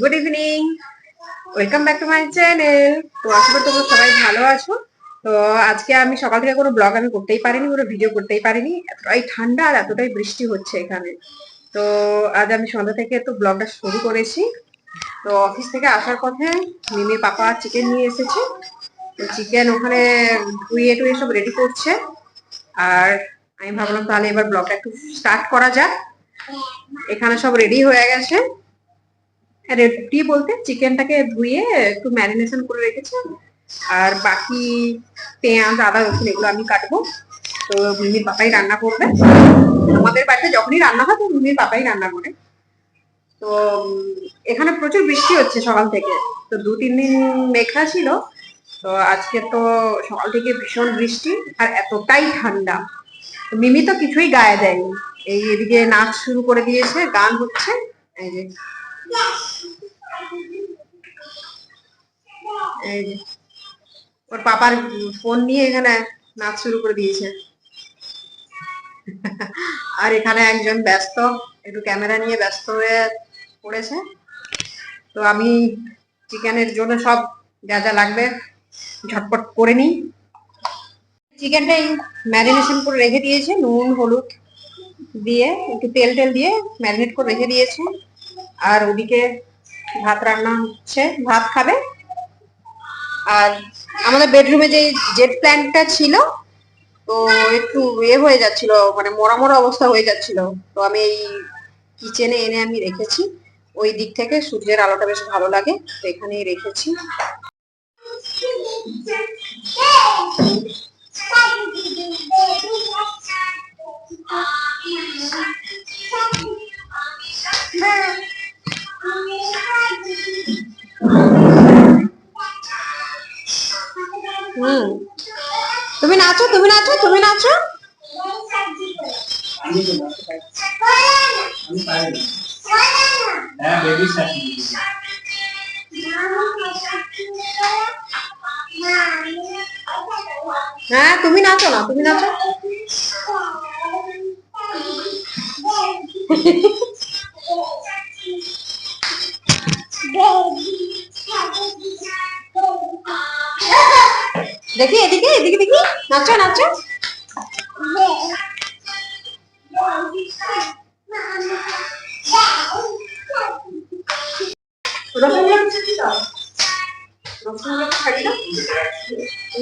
Good evening welcome back to my channel তো আশা করি তোমরা সবাই ভালো আছো। তো আজকে আমি সকাল থেকে কোনো ব্লগ আমি করতেই পারিনি, কোনো ভিডিও করতেই পারিনি। এতটাই ঠান্ডা আর এতটাই বৃষ্টি হচ্ছে এখানে। তো আজ আমি সন্ধ্যা থেকে তো ব্লগটা শুরু করেছি। তো অফিস থেকে আসার পথে মিমির পাপা চিকেন নিয়ে এসেছে। চিকেন ওখানে ধুয়ে টুয়ে সব রেডি করছে। আর আমি ভাবলাম তাহলে এবার ব্লগটা একটু স্টার্ট করা যাক। এখানে সব রেডি হয়ে গেছে। রেডি বলতে চিকেনটাকে ধুয়ে একটু ম্যারিনেশন করে রেখেছে। আর বাকি পেঁয়াজ, আদা, রসুন এগুলো আমি কাটবো। তো মিমির পাপাই রান্না করবে। আমাদের বাড়িতে যখনই রান্না হয়, তো মিমির পাপাই রান্না করে। তো এখানে প্রচুর বৃষ্টি হচ্ছে সকাল থেকে। তো দু, তিন দিন মেঘলা ছিল। তো আজকে তো সকাল থেকে ভীষণ বৃষ্টি আর এতটাই ঠান্ডা। মিমি তো কিছুই গায়ে দেয়নি। এই এদিকে নাচ শুরু করে দিয়েছে, গান হচ্ছে। এই যে ওর পাপার ফোন নিয়ে এখানে নাচ শুরু করে দিয়েছে। আর এখানে একজন ব্যস্ত, একটু ক্যামেরা নিয়ে ব্যস্ত হয়ে পড়েছে। তো আমি চিকেনের জন্য সব যা যা লাগবে ঝটপট করে নিই। চিকেনটাই ম্যারিনেশন করে রেখে দিয়েছে, নুন, হলুদ দিয়ে, একটু তেল টেল দিয়ে ম্যারিনেট করে রেখে দিয়েছে। আর ওদিকে ভাত রান্না হচ্ছে, ভাত খাবে। আর আমাদের বেডরুমে যে জেট প্ল্যান্টটা ছিল, তো একটু এ হয়ে যাচ্ছিল মানে মরা মরা অবস্থা হয়ে যাচ্ছিল। তো আমি এই কিচেনে এনে আমি রেখেছি। ওই দিক থেকে সূর্যের আলোটা বেশ ভালো লাগে, তো এখানেই রেখেছি। হুম। তুমি নাচো তুমি নাচো তুমি নাচো। হ্যাঁ তুমি নাচো না তুমি নাচো। দেখি, এদিকে এদিকে, দেখি। নাচো নাচো।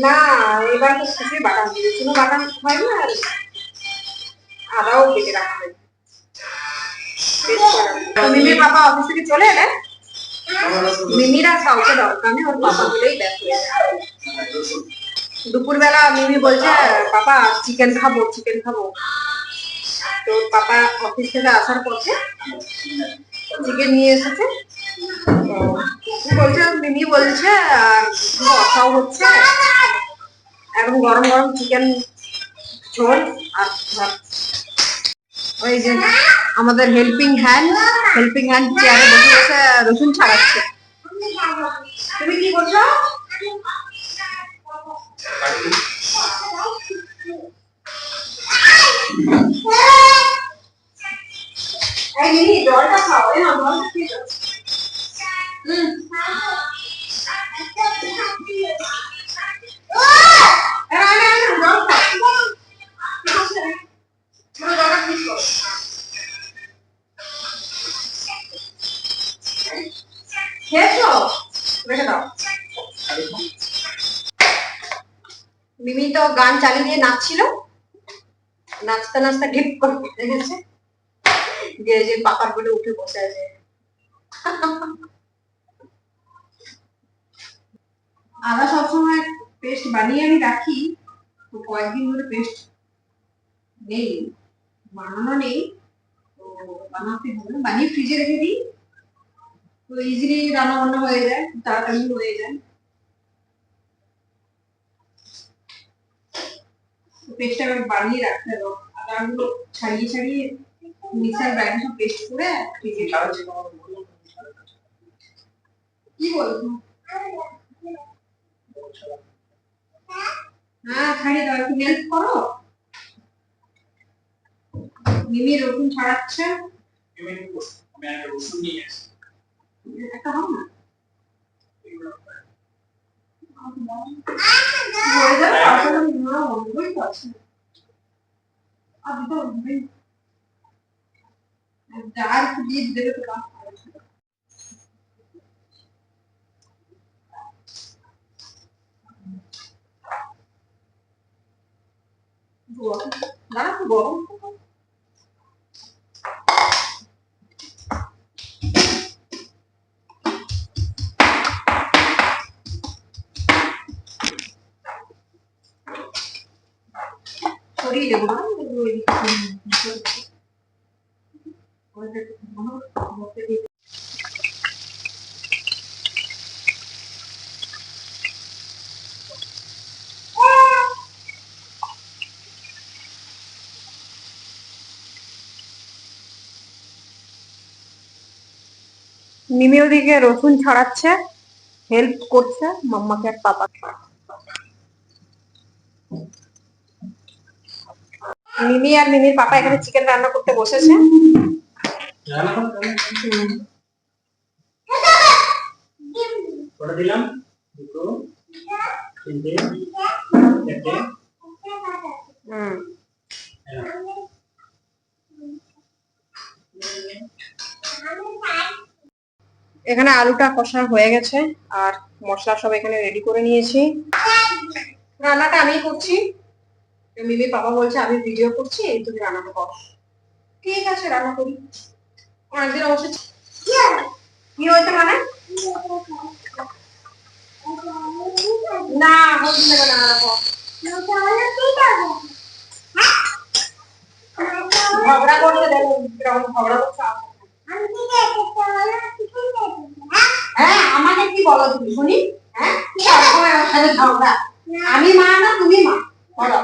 না, এবার তো কিছুই বাটাম দিবে কোনো বাটাম হয় না আর আদাও কেটে রাখা বেশ করা। মিমির বাবা অফিস থেকে চলে এলে মিমির কাউকে দরকার নেই, ওর বাবা বলেই যায় দুপুরবেলা মিমি বলছে, পাপা চিকেন খাব চিকেন খাব। তো পাপা অফিস থেকে আসার পথে চিকেন নিয়ে এসেছে। বলছে? মিমি বলছে অসাও হচ্ছে। এখন গরম গরম চিকেন ঝোল আর ভাত। ওই যে আমাদের হেল্পিং হ্যান্ড হেল্পিং হ্যান্ড চেয়ারে বসে বসে রসুন ছাড়াচ্ছে। তুমি কি বলছো এই মিনি জলটা খাও এই না জলটা খেয়ে যাও। খেয়েছো? রেখে দাও। মিমি তো গান চালিয়ে দিয়ে নাচছিল। নাচতে নাচতে ঢিপ করে গেছে। দিয়ে যে পাকার বলে উঠে বসে আছে। আদা সবসময় পেস্ট বানিয়ে আমি রাখি, তো কয়েকদিন ধরে পেস্ট নেই, বানানো নেই। তো বানাতে হবে বানিয়ে ফ্রিজে রেখে দিই। তো ইজিলি রান্না বান্না হয়ে যায় তাড়াতাড়ি হয়ে যায়। পেস্টটা বানিয়ে রাখতে হবে। আদাগুলো ছাড়িয়ে ছাড়িয়ে মিক্সার গ্রাইন্ডার সব পেস্ট করে কি বলব। হ্যাঁ ছাড়িয়ে দাও একটু হেল্প করো। মিমি রসুন ছাড়াচ্ছে। একটু হও না? আর তো আর একটু দিয়ে দেবে তো কাজ হবে। গরম মিমি ওদিকে রসুন ছাড়াচ্ছে হেল্প করছে মাম্মাকে আর পাপা মিমি আর মিমির পাপা এখানে চিকেন রান্না করতে বসেছে। দিলাম? হুম। এখানে আলুটা কষা হয়ে গেছে, আর মশলা সব এখানে রেডি করে নিয়েছি। রান্নাটা আমি করছি। মিমি বাবা বলছে, আমি ভিডিও করছি, এই তুমি রান্নাটা কর। ঠিক আছে, রান্না করি। অনেকদিন অবশ্য কি হয়েছে মানে? না ঝগড়া হ্যাঁ আমাকে কি বলো তুমি শুনি? হ্যাঁ? সবসময় আমার সাথে ঝগড়া আমি মা না তুমি মা। বলো।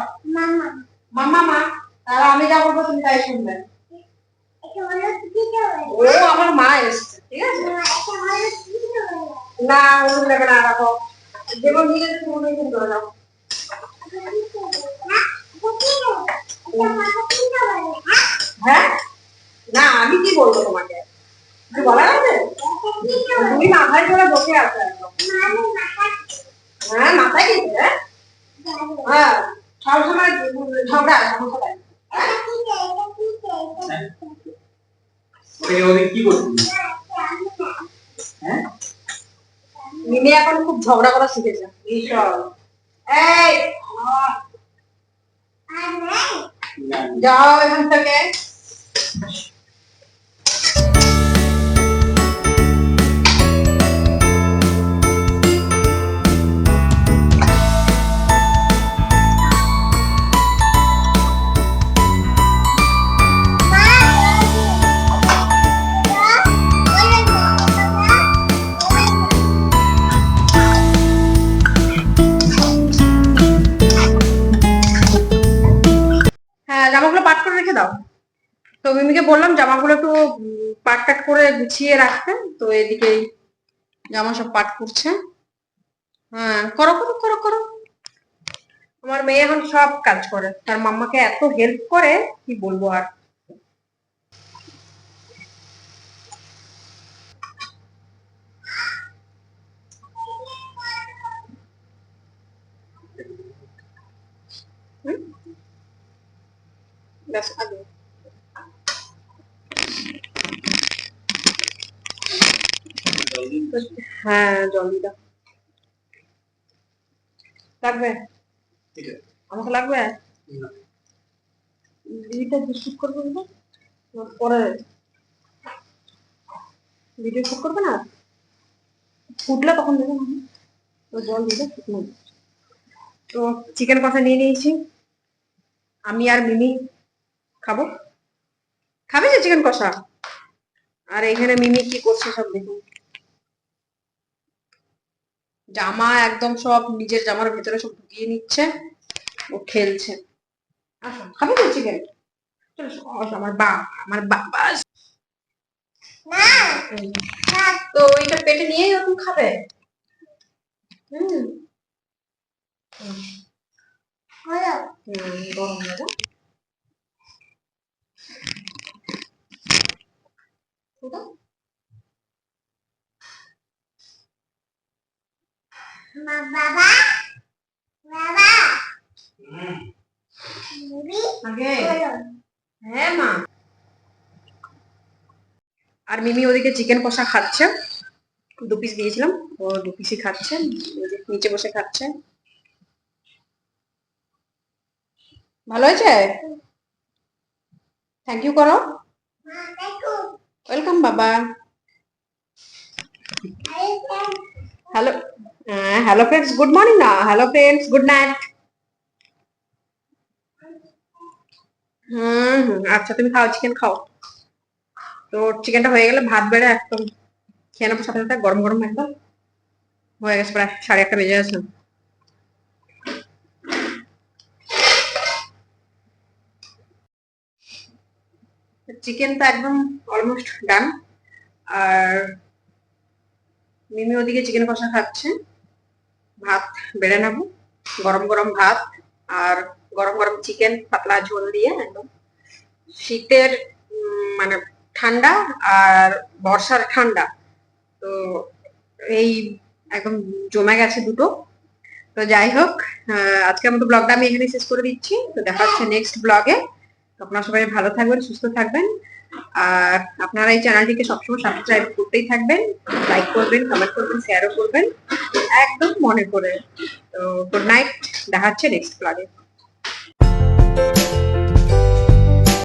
মাম্মা। মা তাহলে আমি যা বলব তুমি তাই শুনবে। ও আমার মা এসছে ঠিক আছে? না হলুদ নেবে না রাখো যেমন নিয়ে এসেছি হয়? হ্যাঁ? না আমি কি বলব তোমাকে? কিছু বলার আছে? তুমি মাথায় করে বসে আছো হ্যাঁ মাথায় গেছে হ্যাঁ? হ্যাঁ সবসময় ঝগড়া সমস্যা। হ্যাঁ? মিমি এখন খুব ঝগড়া করা শিখেছে। ভীষণ। এই! যাও এখান থেকে। করে রেখে দাও। তো মিমিকে বললাম জামাগুলো একটু পাট টাট করে গুছিয়ে রাখতে। তো এদিকে জামা সব পাট করছে। হ্যাঁ করো করো করো করো। আমার মেয়ে এখন সব কাজ করে। তার মাম্মাকে এত হেল্প করে, কি বলব আর। হ্যাঁ জল দিয়ে দাও লাগবে আমাকে লাগবে। দিদিটা শুট করবে না পরে ভিডিও শুট করবে না? ফুটলে তখন দেবে তো জল দিলে শুকনো তো চিকেন কষা নিয়ে নিয়েছি। আমি আর মিমি খাব। খাবে যে চিকেন কষা? আর এখানে মিমি কি করছে সব দেখুন জামা একদম সব নিজের জামার ভেতরে সব ঢুকিয়ে নিচ্ছে, ও খেলছে। আসো খাবে তো চিকেন আমার বা আমার বাবা তো ওইটা পেটে নিয়ে এরকম খাবে। হুম, গরম লাগা বাবা বাবা হুম বেবি আগে বলো হ্যাঁ মা আর মিমি ওদিকে চিকেন কষা খাচ্ছে। দু পিস দিয়েছিলাম, ও দু পিসই খাচ্ছে নিচে বসে খাচ্ছে। ভালো হয়েছে? থ্যাংক ইউ করো। ওয়েলকাম বাবা। Hello hello friends good morning না হ্যালো ফ্রেন্ডস গুড নাইট হুম হুম আচ্ছা তুমি খাও চিকেন খাও। তো চিকেনটা হয়ে গেলে ভাত বেড়ে একদম খেয়ে নেব সাথে সাথে গরম গরম একদম। হয়ে গেছে প্রায় সাড়ে একটা বেজে গেছে। চিকেন তো একদম অলমোস্ট ডান আর মিমি ওদিকে চিকেন কষা খাচ্ছে। ভাত বেড়ে নেব, গরম গরম ভাত আর গরম গরম চিকেন পাতলা ঝোল দিয়ে একদম। শীতের মানে ঠান্ডা আর বর্ষার ঠান্ডা। তো এই একদম জমে গেছে দুটো। তো যাই হোক আজকের মতো ব্লগটা আমি এখানে শেষ করে দিচ্ছি। তো দেখা হচ্ছে নেক্সট ব্লগে আপনারা সবাই ভালো থাকবেন, সুস্থ থাকবেন। আর আপনারা এই চ্যানেলটিকে সবসময় সাবস্ক্রাইব করতেই থাকবেন লাইক করবেন কমেন্ট করবেন শেয়ারও করবেন, একদম মনে করে। তো গুড নাইট দেখা হচ্ছে নেক্সট ব্লগে